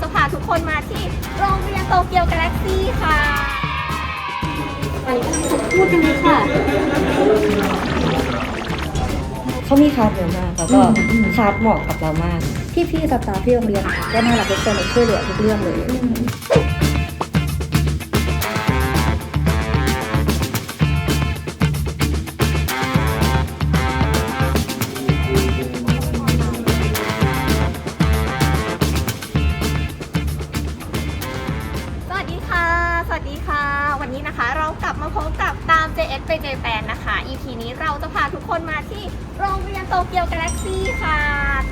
จะพาทุกคนมาที่โรงเรียนโตเกียวกาแล็กซี่ค่ะวันนี้ก็จะพูดกันเลยค่ะ เขามีคลาสเยอะมากแล้วก็คลาสเหมาะกับเรามากพี่ๆสตาฟที่โรงเรียนก็น่ารักทุกคนเลยช่วยเหลือทุกเรื่องเลย สวัสดีค่ะ วันนี้นะคะเรากลับมาพบกับตาม JS ไป JPan นะคะ EP นี้เราจะพาทุกคนมาที่โรงเรียนโตเกียวกาแล็กซี่ค่ะ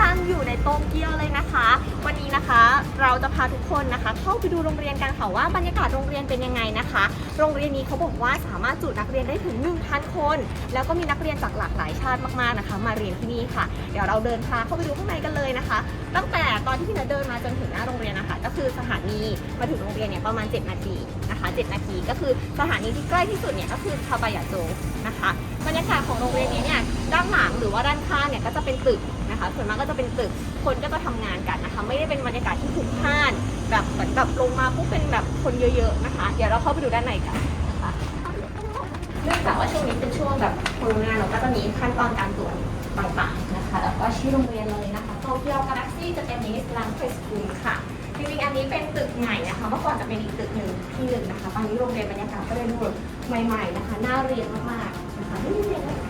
ตั้งอยู่ในโตเกียวเลยนะคะ วันนี้นะคะเราจะพาทุกคนนะคะ เข้าไปดูโรงเรียนกันค่ะว่าบรรยากาศโรงเรียนเป็นยังไงนะคะ โรงเรียนนี้เขาบอกว่าสามารถจุนักเรียนได้ถึง 1,000 คน แล้วก็มีนักเรียนจากหลากหลายชาติมากๆนะคะ มาเรียนที่นี่ค่ะ เดี๋ยวเราเดินพาเข้าไปดูข้างในกันเลยนะคะ ตั้งแต่ตอนที่พี่เนเดินมาจนถึงหน้าโรงเรียนนะคะ ก็คือสถานีมาถึงโรงเรียนเนี่ยประมาณ 7 นาที นะคะ 7 นาที ก็คือสถานีที่ใกล้ที่สุดเนี่ยก็คือคาบายาโจนะคะบรรยากาศของโรงเรียนนี้เนี่ยด้านหลังหรือว่าด้านข้างเนี่ยก็จะเป็นตึกนะคะส่วนมากก็จะเป็นตึกคนก็จะทำงานกันนะคะ ไม่ได้เป็นบรรยากาศที่ผุกพล่านแบบเหมือนแบบลงมาปุ๊บเป็นแบบคนเยอะๆนะคะ เดี๋ยวเราเข้าไปดูด้านในกันนะคะเนื่องจากว่าช่วงนี้เป็นช่วงแบบโควิดเราก็จะมีขั้นตอนการตรวจต่างๆนะคะแล้วก็ชื่อโรงเรียนเลยนะคะโตเกียวกาแล็กซี่จะเป็นนิสลังเพสคูลค่ะ จริงๆอันนี้เป็นตึกใหม่นะคะ เมื่อก่อนจะเป็นอีกตึกหนึ่งที่หนึ่งนะคะ ตอนนี้โรงเรียนบรรยากาศก็เลยดูใหม่ๆนะคะ น่าเรียนมากๆนะคะนี่เรียนเลย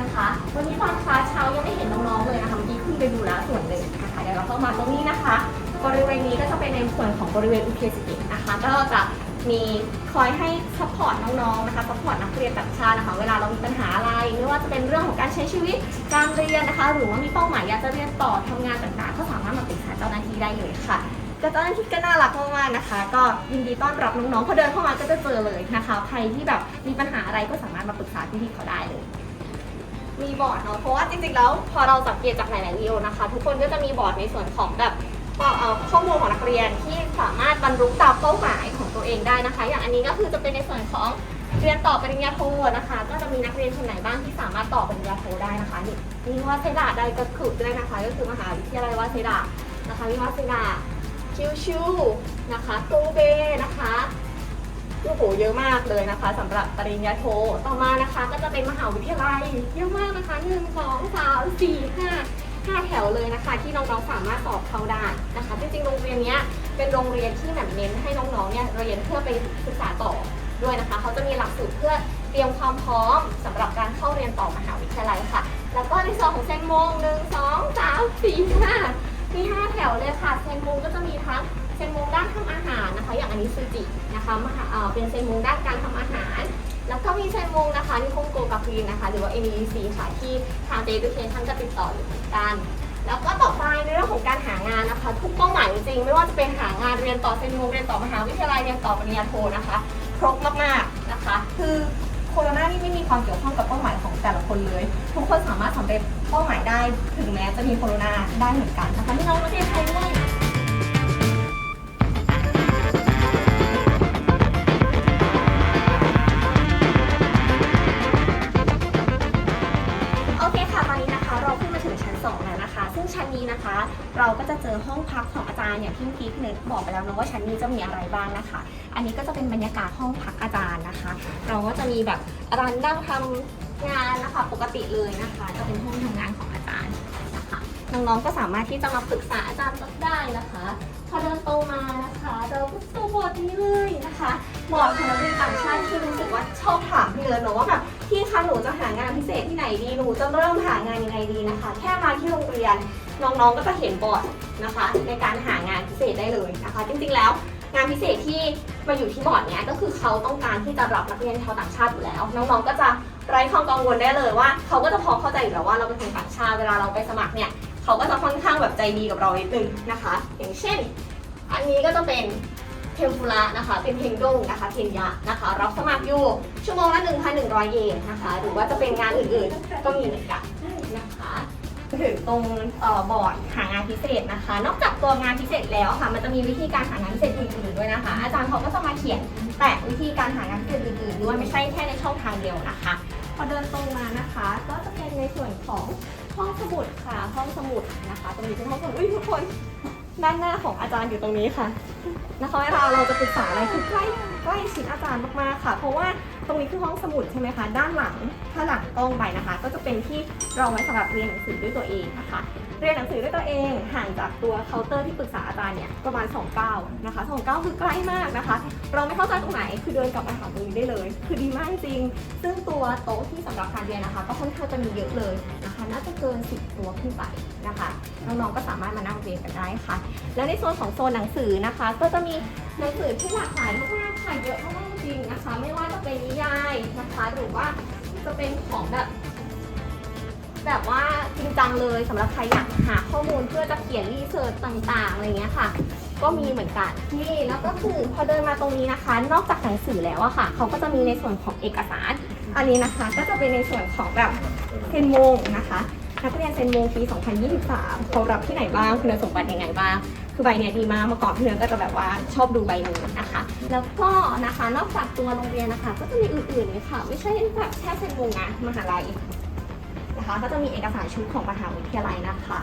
นะคะ วันนี้ตอนคลาสเช้ายังไม่เห็นน้องๆเลยนะคะเมื่อกี้ขึ้นไปดูแล้วส่วนหนึ่งนะคะ เดี๋ยวเราเข้ามาตรงนี้นะคะ บริเวณนี้ก็จะเป็นในส่วนของบริเวณอุเทสกินะคะ ก็จะมีคอยให้ซัพพอร์ตน้องๆนะคะซัพพอร์ตนักเรียนต่างชาตินะคะ เวลาเรามีปัญหาอะไรไม่ว่าจะเป็นเรื่องของการใช้ชีวิต การเรียนนะคะ หรือว่ามีเป้าหมายอยากจะเรียนต่อทำงานต่างๆ ก็สามารถมาปรึกษาเจ้าหน้าที่ได้เลยค่ะ ก็เจ้าหน้าที่ก็น่ารักมากๆนะคะ ก็ยินดีต้อนรับน้องๆพอเดินเข้ามาก็จะเจอเลยนะคะ ใครที่แบบมีปัญหาอะไรก็สามารถมาปรึกษาพี่ๆเขาได้เลยมีบอร์ดเนาะเพราะว่าจริงๆแล้วพอเราสังเกตจากหลายๆวิดีโอนะคะ ทุกคนก็จะมีบอร์ดในส่วนของแบบข้อมูลของนักเรียนที่สามารถบรรลุตามเป้าหมายของตัวเองได้นะคะ อย่างอันนี้ก็คือจะเป็นในส่วนของเรียนต่อปริญญาโทนะคะ ก็จะมีนักเรียนคนไหนบ้างที่สามารถต่อปริญญาโทได้นะคะนี่มีวาเซดาได้ก็คือด้วยนะคะ ก็คือมหาวิทยาลัยวาเซดานะคะมีวาเซดา ชิวชูนะคะโกเบนะคะโอ้โหเยอะมากเลยนะคะสำหรับปริญญาโทต่อมานะคะ ก็จะเป็นมหาวิทยาลัยเยอะมากนะคะหนึ่งสองสามสี่ห้าห้าแถวเลยนะคะ ที่น้องๆสามารถสอบเข้าได้นะคะ จริงๆโรงเรียนนี้เป็นโรงเรียนที่แบบเน้นให้น้องๆเนี่ยเรียนเพื่อไปศึกษาต่อด้วยนะคะ เขาจะมีหลักสูตรเพื่อเตรียมความพร้อมสำหรับการเข้าเรียนต่อมหาวิทยาลัยค่ะ แล้วก็ในส่วนของเซนโมงหนึ่งสองสามสี่ห้า มีห้าแถวเลยค่ะ เซนโมงก็จะมีทั้งเซนมุงด้านทำอาหารนะคะ อย่างอันนี้ซูจินะคะมาเออเป็นเซนมุงด้านการทำอาหาร แล้วก็มีเซนมุงนะคะนิคงโกกับกรีนนะคะ หรือว่า NEC ค่ะที่ทาง Day Education จะติดต่ออยู่เหมือนกันแล้วก็ต่อไปในเรื่องของการหางานนะคะ ทุกเป้าหมายจริงๆไม่ว่าจะเป็นหางานเรียนต่อเซนมงเรียนต่อมหาวิทยาลัยเรียนต่อปริญญาโทนะคะ ครบมากๆนะคะ คือ คโรนานี่ไม่มีความเกี่ยวข้องกับเป้าหมายของแต่ละคนเลย ทุกคนสามารถสำเร็จเป้าหมายได้ถึงแม้จะมีโคโรนาได้เหมือนกันนะคะที่น้องประเทศไทยด้วย นะคะ เราก็จะเจอห้องพักของอาจารย์อย่างที่เมื่อกี้พี่เนบอกไปแล้วนะว่าชั้นนี้จะมีอะไรบ้างนะคะ อันนี้ก็จะเป็นบรรยากาศห้องพักอาจารย์นะคะ เราก็จะมีแบบอาจารย์นั่งทำงานนะคะปกติเลยนะคะ จะเป็นห้องทำงานของอาจารย์นะคะน้องๆก็สามารถที่จะมาปรึกษาอาจารย์ได้นะคะ พอเดินโตมานะคะเราก็จะบอดนี้เลยนะคะบอร์ดของนักเรียนต่างชาติที่รู้สึกว่าชอบถามพี่เลยเนอะว่าแบบพี่คะหนูจะหางานพิเศษที่ไหนดีหนูจะเริ่มหางานยังไงดีนะคะ แค่มาที่โรงเรียน น้องๆก็จะเห็นบอร์ดนะคะ ในการหางานพิเศษได้เลยนะคะ จริงๆแล้วงานพิเศษที่มาอยู่ที่บอร์ดเนี้ยก็คือเขาต้องการที่จะรับนักเรียนชาวต่างชาติอยู่แล้ว น้องๆก็จะไร้ความกังวลได้เลยว่าเขาก็จะพอเข้าใจอยู่แล้วว่าเราเป็นคนต่างชาติเวลาเราไปสมัครเนี่ยเขาก็จะค่อนข้างแบบใจดีกับเรานิดนึงนะคะ อย่างเช่น อันนี้ก็จะเป็นเทมปุระนะคะเป็นเทงดงนะคะเทนยะนะคะ รับสมัครอยู่ชั่วโมงละ1,100 เยนนะคะ หรือว่าจะเป็นงานอื่นๆก็มีเหมือนกัน ถึงตรงเอ่อบอร์ดหางานพิเศษนะคะ นอกจากตัวงานพิเศษแล้วค่ะ มันจะมีวิธีการหางานพิเศษอื่นๆด้วยนะคะ อาจารย์เขาก็จะมาเขียนแปะวิธีการหางานพิเศษอื่นๆด้วยไม่ใช่แค่ในช่องทางเดียวนะคะ พอเดินตรงมานะคะ ก็จะเป็นในส่วนของห้องสมุดค่ะ ห้องสมุดนะคะ ตรงนี้เป็นห้องสมุดอุ้ยทุกคนด้านหน้าของอาจารย์อยู่ตรงนี้ค่ะนะคะเวลาเราจะปรึกษาอะไรคือใกล้ใกล้ชิดอาจารย์มากๆค่ะ เพราะว่า ตรงนี้คือห้องสมุดใช่ไหมคะ ด้านหลังถ้าหลังกล้องไปนะคะ ก็จะเป็นที่เราไว้สำหรับเรียนหนังสือด้วยตัวเองนะคะ เรียนหนังสือด้วยตัวเองห่างจากตัวเคาน์เตอร์ที่ปรึกษาอาจารย์เนี่ยประมาณ2ก้าวนะคะ2ก้าวคือใกล้มากนะคะ เราไม่เข้าใจตรงไหนคือเดินกลับมาหาตรงนี้ได้เลย คือดีมากจริง ซึ่งตัวโต๊ะที่สำหรับการเรียนนะคะ ก็ค่อนข้างจะมีเยอะเลยนะคะน่าจะเกิน 10 ตัวขึ้นไปนะคะน้องๆก็สามารถมานั่งเรียนกันได้ค่ะ แล้วในโซนของโซนหนังสือนะคะ ก็จะมีหนังสือที่หลากหลายมากๆค่ะเยอะมาก ริงนะคะ ไม่ว่าจะเป็นนิยายนะคะ หรือว่าจะเป็นของแบบแบบว่าจริงจังเลยสำหรับใครอยากหาข้อมูลเพื่อจะเขียนรีเสิร์ชต่างๆอะไรเงี้ยค่ะ ก็มีเหมือนกันนี่แล้วก็คือพอเดินมาตรงนี้นะคะ นอกจากหนังสือแล้วอะค่ะเขาก็จะมีในส่วนของเอกสาร อันนี้นะคะ ก็จะเป็นในส่วนของแบบเซนโมงนะคะนักเรียนเซนโมงปี 2023เขารับที่ไหนบ้างคุณสมบัติยังไงบ้าง คือใบเนี้ยดีมากเมื่อก่อนพี่เนื้อก็จะแบบว่าชอบดูใบนี้นะคะ แล้วก็นะคะนอกจากตัวโรงเรียนนะคะ ก็จะมีอื่นๆเลยค่ะ ไม่ใช่แบบแค่เซนโมงนะมหาลัยนะคะ ก็จะมีเอกสารชุดของมหาวิทยาลัยนะคะ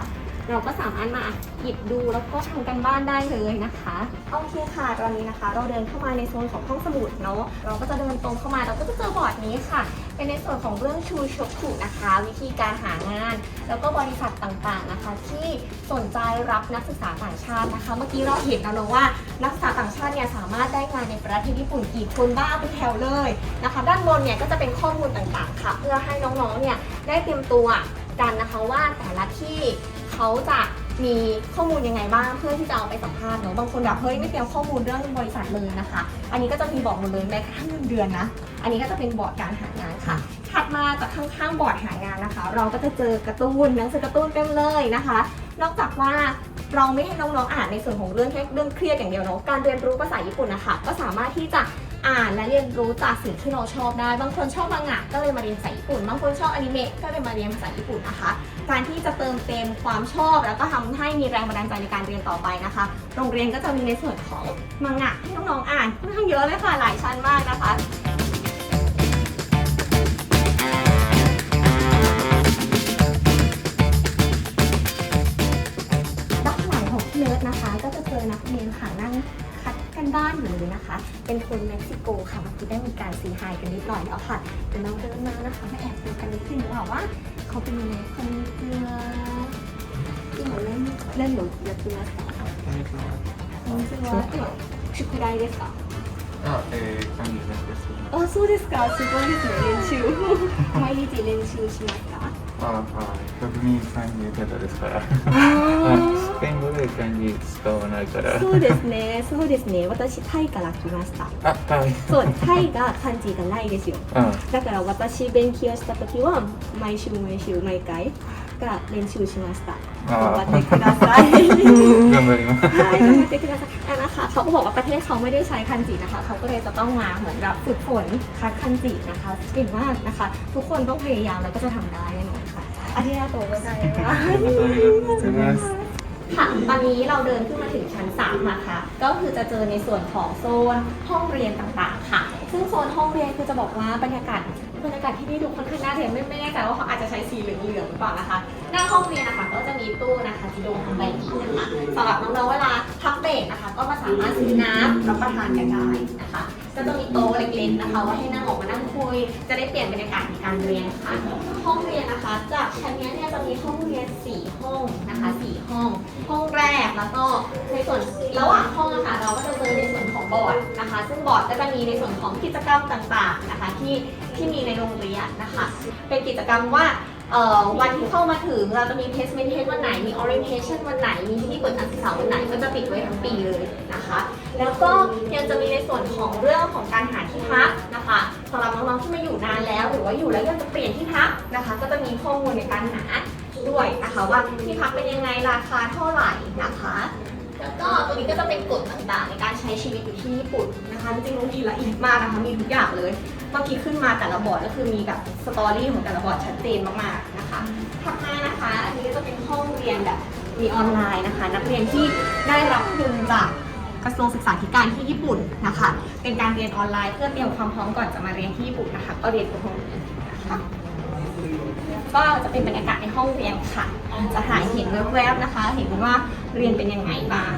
เราก็สามารถมาหยิบดูแล้วก็ทำกันบ้านได้เลยนะคะโอเคค่ะตอนนี้นะคะ เราเดินเข้ามาในโซนของห้องสมุดเนาะเราก็จะเดินตรงเข้ามาเราก็จะเจอบอร์ดนี้ค่ะ เป็นในส่วนของเรื่องชูชกขุนะคะ วิธีการหางาน แล้วก็บริษัทต่างๆนะคะ ที่สนใจรับนักศึกษาต่างชาตินะคะ เมื่อกี้เราเห็นแล้วเนอะว่า นักศึกษาต่างชาติเนี่ยสามารถได้งานในประเทศญี่ปุ่นกี่คนบ้างเป็นแถวเลยนะคะ ด้านบนเนี่ยก็จะเป็นข้อมูลต่างๆค่ะ เพื่อให้น้องๆเนี่ยได้เตรียมตัวกันนะคะว่าแต่ละที่เขาจะมีข้อมูลยังไงบ้างเพื่อที่จะเอาไปสัมภาษณ์เนาะบางคนแบบเฮ้ยไม่เตรียมข้อมูลเรื่องบริษัทเลยนะคะ อันนี้ก็จะมีบอกหมดเลยแม้กระทั่งเงินเดือนนะ อันนี้ก็จะเป็นบอร์ดการหางาน ค่ะ ถัดมาจากข้างๆบอร์ดหางานนะคะ เราก็จะเจอการ์ตูนหนังสือการ์ตูนเต็มเลยนะคะ นอกจากว่าเราไม่ให้น้องๆอ่านในส่วนของเรื่องแค่เรื่องเครียดอย่างเดียวเนาะการเรียนรู้ภาษาญี่ปุ่นนะคะก็สามารถที่จะอ่านและเรียนรู้จากสิ่งที่เราชอบได้ บางคนชอบมังงะก็เลยมาเรียนภาษาญี่ปุ่น บางคนชอบอนิเมะก็เลยมาเรียนภาษาญี่ปุ่นนะคะ การที่จะเติมเต็มความชอบ แล้วก็ทำให้มีแรงบันดาลใจในการเรียนต่อไปนะคะ โรงเรียนก็จะมีในส่วนของมังงะให้น้องๆอ่านค่อนข้างเยอะเลยค่ะหลายชั้นมากนะคะ นักเรียนค่ะนั่งคัดกันบ้านอยู่เลยนะคะ เป็นคนเม็กซิโกค่ะเมื่อกี้ได้มีการซีไฮกันนิดหน่อยแล้วค่ะเดี๋ยวเราเดินมานะคะมาแอบดูกันนิดนึงว่าว่าเขาเป็นยังไงคนเกลือที่หนูเล่นเล่นหนูยากุระค่ะこんにちは宿題ですかあ、えー、管理なんです。あそうですかすごいですね練習毎日練習しますかあ、はい。特に管理方ですから。あ スペイン語で漢字使わないから。そうですねそうですね私タイから来ましたあ、はい。そうタイが漢字がないですようだから私勉強した時は毎週毎週毎回が練習しました頑張ってくださいん。頑張ります。はい頑張ってくださいอ่ะนะคะเขาก็บอกว่าประเทศเขาไม่ได้ใช้คันจินะคะ เขาก็เลยจะต้องมาเหมือนแบบฝึกฝนคัดคันจินะคะเก่งมากนะคะ ทุกคนต้องพยายามแล้วก็จะทำได้แน่นอนค่ะอาทิตย์หน้าโตก็ได้ ありがとうございます。 ค่ะ ตอนนี้เราเดินขึ้นมาถึงชั้น3นะคะ ก็คือจะเจอในส่วนของโซนห้องเรียนต่างๆ ค่ะ ซึ่งโซนห้องเรียนคือจะบอกว่าบรรยากาศบรรยากาศที่นี่ดูค่อนข้างน่าเรียนไม่ไม่แน่ใจว่าเขาอาจจะใช้สีเหลืองๆหรือเปล่านะคะ หน้าห้องเรียนนะคะก็จะมีตู้นะคะจิโดทำใบนี้นะคะสำหรับน้องๆเวลาพักเบรกนะคะ ก็มาสามารถซื้อน้ำรับประทานกันได้นะคะ ก็จะมีโต๊ะเล็กๆนะคะไว่าให้นั่งออกมานั่งคุย จะได้เปลี่ยนบรรยากาศในการเรียนค่ะห้องเรียนนะคะ จากชั้นนี้เนี่ยจะมีห้องเรียน 4 ห้องนะคะ 4 ห้อง ห้องแรกแล้วก็ในส่วนระหว่างห้องอะค่ะเราก็จะเจอในส่วนของบอร์ดนะคะ ซึ่งบอร์ดก็จะมีในส่วนของกิจกรรมต่างๆนะคะ ที่ที่มีในโรงเรียนนะคะ เป็นกิจกรรมว่าเอ่อวันที่เข้ามาถึงเราจะมี placement test วันไหน มี orientation วันไหน มีที่เปิดการศึกษาวันไหน ก็จะติดไว้ทั้งปีเลยนะคะ แล้วก็ยังจะมีในส่วนของเรื่องของการหาที่พักนะคะสำหรับน้องๆที่มาอยู่นานแล้ว หรือว่าอยู่แล้วยังจะเปลี่ยนที่พักนะคะ ก็จะมีข้อมูลในการหาด้วยนะคะว่าที่พักเป็นยังไงราคาเท่าไหร่นะคะแล้วก็ตรงนี้ก็จะเป็นกฎต่างๆ ในการใช้ชีวิตอยู่ที่ญี่ปุ่นนะคะจริงๆโรงเรีละเอียดมากนะคะมีทุกอย่างเลยเมื่อกี้ขึ้นมาแต่ละบอร์ดก็คือมีแบบสตอรี่ของแต่ละบอร์ดชัดเจนมากๆนะคะถัดมานะคะ อันนี้ก็จะเป็นห้องเรียนแบบมีออนไลน์นะคะ นักเรียนที่ได้รับทุนจาก กระทรวงศึกษาธิการที่ญี่ปุ่นนะคะ เป็นการเรียนออนไลน์เพื่อเตรียมความพร้อมก่อนจะมาเรียนที่ญี่ปุ่นนะคะ ก็เรียนตรงนี้นะคะก็จะเป็นบรรยากาศในห้องเรียนค่ะ จะถ่ายเห็นแวบๆนะคะ เห็นว่าเรียนเป็นยังไงบ้าง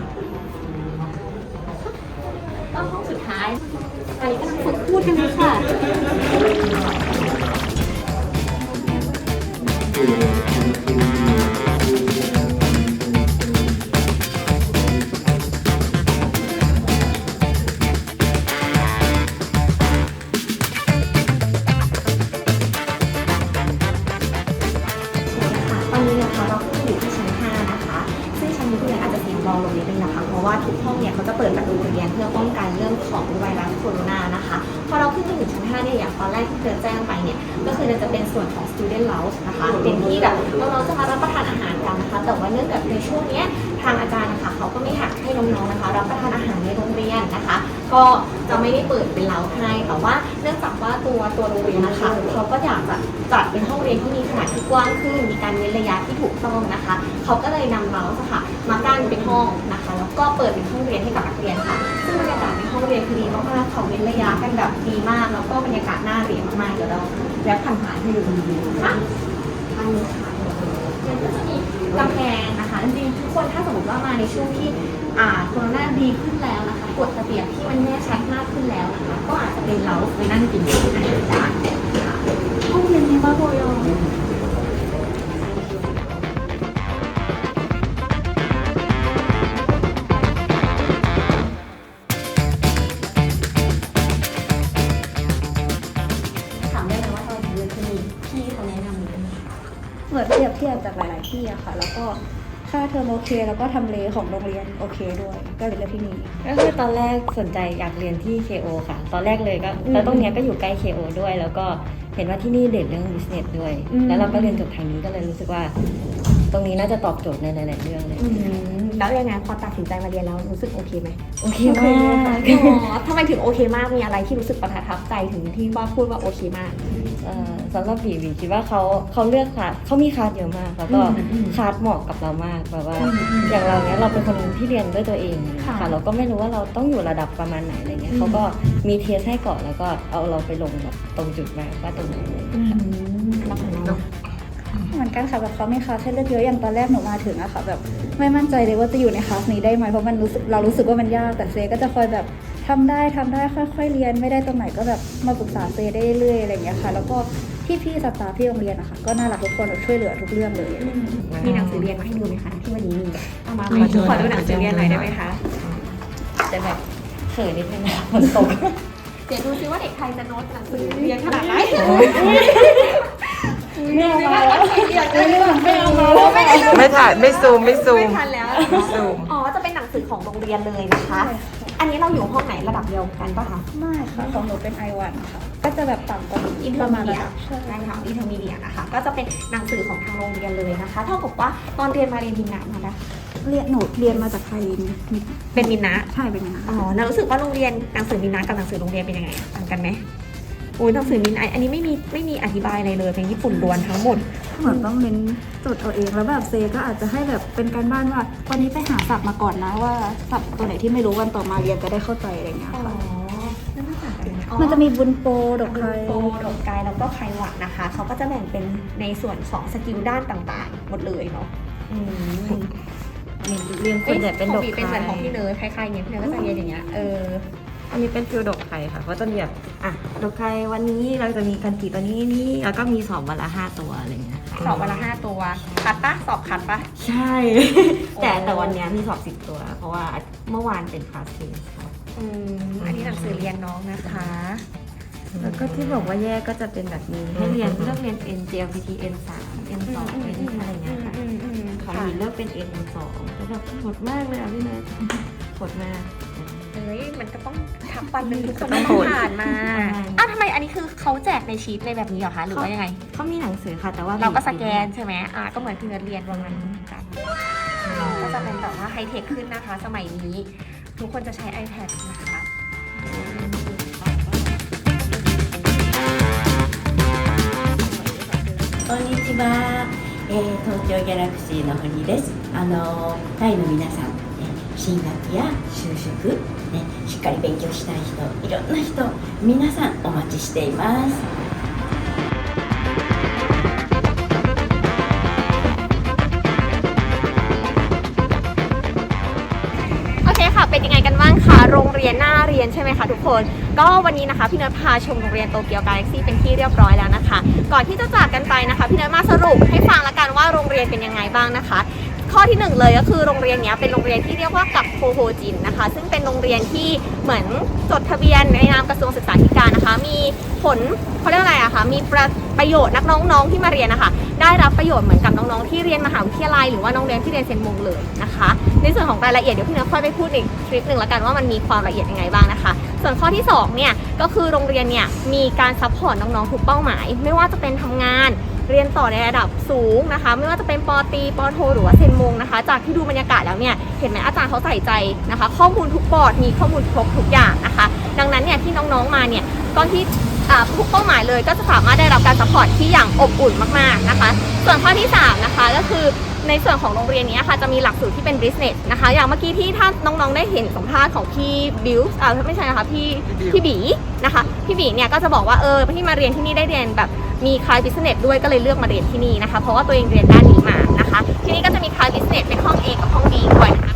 ก็ห้องสุดท้ายอันนี้กำลังฝึกพูดกันเลยค่ะค่ะ ก็คือจะเป็นส่วนของ student lounge นะคะเป็นที่แบบน้องๆจะมารับประทานอาหารกันนะคะ แต่ว่าเนื่องจากในช่วงเนี้ยทางอาจารย์นะคะเขาก็ไม่อยากให้น้องๆนะคะ รับประทานอาหารในโรงเรียนนะคะ ก็จะไม่ได้เปิดเป็นเล้าให้แต่ว่าเนื่องจากว่าตัวตัวโรงเรียนนะคะเขาก็อยากจะจัดเป็นห้องเรียนที่มีขนาดที่กว้างขึ้น มีการเว้นระยะที่ถูกต้องนะคะ เขาก็เลยนำเล้าส์ค่ะมากั้นเป็นห้องนะคะ แล้วก็เปิดเป็นห้องเรียนให้กับนักเรียนค่ะ ซึ่งบรรยากาศ เรียนคือดีมากๆเขาเว้นระยะกันแบบดีมากแล้วก็บรรยากาศน่าเรียนมากๆเดี๋ยวเราแวะผ่านๆให้ดูค่ะอันนี้ค่ะมันก็จะมีกำแพงนะคะจริงๆทุกคนถ้าสมมติว่ามาในช่วงที่อ่าโควิดดีขึ้นแล้วนะคะกฎระเบียบที่มันแน่ชัดมากขึ้นแล้วนะคะก็อาจจะเป็นเราไปนั่งกินอา ที่อะค่ะ แล้วก็ค่าเทอมโอเค แล้วก็ทำเลของโรงเรียนโอเคด้วย ก็เลยเลือกที่นี่ ก็คือตอนแรกสนใจอยากเรียนที่ KO ค่ะ ตอนแรกเลยก็แล้วตรงเนี้ยก็อยู่ใกล้ KO ด้วย แล้วก็เห็นว่าที่นี่เด่นเรื่อง business ด้วย อืม แล้วเราก็เรียนจบทางนี้ก็เลยรู้สึกว่า ตรงนี้น่าจะตอบโจทย์ในหลายๆเรื่องเลยอืมแล้วยังไงพอตัดสินใจมาเรียนแล้วรู้สึกโอเคไหมโอเคมาก อ๋อทำไมถึงโอเคมากมีอะไรที่รู้สึกประทับใจถึงที่ว่าพูดว่าโอเคมากเอ่อ สำหรับบีบีคิดว่าเขาเขาเลือกคลาสเขามีคลาสเยอะมาก แล้วก็อืมอืมคลาสเหมาะกับเรามากแบบว่าอืมอืมอย่างเราเนี้ยเราเป็นคนที่เรียนด้วยตัวเองค่ะค่ะเราก็ไม่รู้ว่าเราต้องอยู่ระดับประมาณไหนอะไรเงี้อืยมเขาก็มีเทสให้ก่อนแล้วก็เอาเราไปลงแบบตรงจุดมาว่าตรงไหนอะไรเงี้ยค่ะแล้วของน้องเหมือนกันค่ะแบบเขามีคลาสให้เลือกเยอะอย่างตอนแรกหนูมาถึงอะค่ะแบบไม่มั่นใจเลยว่าจะอยู่ในคลาสนี้ได้ไหมเพราะมันรู้สึกเรารู้สึกว่ามันยากแต่เซก็จะคอยแบบ ทำได้ทำได้ค่อยๆเรียนไม่ได้ตรงไหนก็แบบมาปรึกษาเซได้เรื่อยๆอะไรอย่างเงี้ยค่ะ แล้วก็พี่ๆสตาฟที่โรงเรียนอะค่ะก็น่ารักทุกคนแบบช่วยเหลือทุกเรื่องเลยมีหนังสือเรียนมาให้ดูไหมคะที่วันนี้มีเอามาไหมขอดูขอดูหนังสือเรียนหน่อยได้ไหมคะแต่แบบเขินนิดนึงนะฝนตกเดี๋ยวดูซิว่าเด็กไทยจะโน้ตหนังสือเรียนขนาดไหนไม่เอามาไม่เอามาไม่ไม่ถ่ายไม่ซูมไม่ซูมทันแล้วซูมอ๋อจะเป็นหนังสือของโรงเรียนเลยนะคะอั นนี้เราอยู่ห้องไหนระดับเดียวกันปะคะไม่ค่ะของหนูเป็นไอวันค่ะ ก็จะแบบต่ำกว่าอินเทปอระร์มาณมีระเดียดับใช่ใช่ค่ะอินเทอร์มีเดียนะคะ ก็จะเป็นหนังสือของทางโรงเรียนเลยนะคะ เท่ากับว่าตอนเรียนมาเรียนมินนะมาได้เรียนหนูเรียนมาจากไทยนิดเป็นมินนะ ใช่เป็นอย่างนั้นอ๋อแล้วรู้สึกว่าโรงเรียนหนังสือมินนะกับหนังสือโรงเรียนเป็นยังไงต่างกันไหม อุ้ยหนังสือมินนะอันนี้ไม่มีไม่มีอธิบายอะไรเลยเป็นญี่ปุ่นล้วนทั้งหมด เหมือนต้องเน้นจดเอาเองแล้วแบบเซก็อาจจะให้แบบเป็นการบ้านว่า วันนี้ไปหาศัพท์มาก่อนนะว่าศัพท์ตัวไหนที่ไม่รู้วันต่อมาเรียนจะได้เข้าใจอะไรอย่างเงี้ยอ๋อค่ะแล้วมันต่างกันยังไงอ๋อมันจะมีบุญโปรดอกโดไคกโปดอกไกายแล้วก็ไคหวัดนะคะ เขาก็จะแบ่งเป็นในส่วนของสกิลด้านต่างๆ หมดเลยเนาะอืมมีเรียนส่วนใหญ่เป็นดอกของบีเป็นเหมือนของพี่ไข่เนยคล้ายๆอย่างเงี้ยพี่เนยก็จะเรียนอย่างเงี้ยเออ อันนี้เป็นฟิลดอกไข่ค่ะเพราะจะมีแบบอะดอกไข่วันนี้เราจะมีกันจีตัวนี้นี่แล้วก็มีสอบวันละห้าตัวอะไรเงี้ยค่ะสอบวันละห้าตัวคัดปะสอบคัดปะใช่ แต่แต่วันเนี้ยมีสอบสิบตัว เพราะว่าเมื่อวานเป็นคลาสเทสค่ะอืมอันนี้หนังสือเรียนน้องนะคะ แล้วก็ที่บอกว่าแยกก็จะเป็นแบบนี้ให้เรียนเลือกเรียน N JLPT N 3 N 2 N อะไรเงี้ยค่ะอืมอืมของค่ะหมีเลือกเป็น N 2แล้วแบบโหดมากเลยอะพี่เนยโหดมากเฮ้ ย มันก็ต้องทับวันหนึ่งทุกคน ต้ ต้ อ อง ง โหด ผ่านมา ใช่ อ้าวทำไมอันนี้คือเขาแจกในชีตในแบบนี้เหรอคะ หรือว่ายังไง เขามีหนังสือค่ะ แต่ว่า เราก็สแกนใช่ไหมอ่าก็เหมือนที่เนยเรียนวันนั้นกัน ก็จะเป็นแบบว่าไฮเทคขึ้นนะคะ สมัยนี้ ทุกคนจะใช้ iPad นะคะ こんにちは、えー東京ギャラクシーの堀です。あのタイの皆さん、ね、 進学や就職、ね、しっかり勉強したい人いろんな人皆さんお待ちしています。เป็นยังไงกันบ้างคะโรงเรียนหน้าเรียนใช่ไหมคะทุกคน ก็วันนี้นะคะพี่เนยพาชมโรงเรียนโตเกียวกาแล็กซี่เป็นที่เรียบร้อยแล้วนะคะ ก่อนที่จะจากกันไปนะคะ พี่เนยมาสรุปให้ฟังละกันว่าโรงเรียนเป็นยังไงบ้างนะคะ ข้อที่หนึ่งเลยก็คือโรงเรียนเนี้ยเป็นโรงเรียนที่เรียกว่ากับโคโฮจินนะคะ ซึ่งเป็นโรงเรียนที่เหมือนจดทะเบียนในนามกระทรวงศึกษาธิการนะคะ มีผลเขาเรียกอะไรอะคะมีประประโยชน์นักน้องๆที่มาเรียนนะคะได้รับประโยชน์เหมือนกับน้องๆที่เรียนมหาวิทยาลัยหรือว่าน้องเรียนที่เรียนเซนมงเลยนะคะ ในส่วนของรายละเอียดเดี๋ยวพี่เนยค่อยไปพูดอีกคลิปหนึ่งละกันว่ามันมีความละเอียดยังไงบ้างนะคะ ส่วนข้อที่สองเนี่ยก็คือโรงเรียนเนี่ยมีการซัพพอร์ตน้องๆทุกเป้าหมาย ไม่ว่าจะเป็นทำงาน เรียนต่อในระดับสูงนะคะ ไม่ว่าจะเป็นปอตรีปอโท หรือว่าเซนมงนะคะ จากที่ดูบรรยากาศแล้วเนี่ยเห็นไหมอาจารย์เขาใส่ใจนะคะ ข้อมูลทุกบอร์ดมีข้อมูลครบทุกอย่างนะคะ ดังนั้นเนี่ยที่น้องๆมาเนี่ยตอนที่อ่าทุกเป้าหมายเลยก็จะสามารถได้รับการซัพพอร์ตที่อย่างอบอุ่นมากๆนะคะ ส่วนข้อที่สามนะคะก็คือในส่วนของโรงเรียนนี้ค่ะจะมีหลักสูตรที่เป็น business นะคะ อย่างเมื่อกี้ที่ถ้าน้องๆได้เห็นสัมภาษณ์ของพี่บิวอ่าไม่ใช่นะคะพี่พี่บีนะคะ พี่บีเนี่ยก็จะบอกว่าเออที่มาเรียนที่นี่ได้เรียนแบบ มีคลายบิสเนสด้วยก็เลยเลือกมาเรียนที่นี่นะคะ เพราะว่าตัวเองเรียนด้านนี้มานะคะ ที่นี่ก็จะมีคลายบิสเนสเป็นห้อง A กับห้อง B ด้วยนะคะ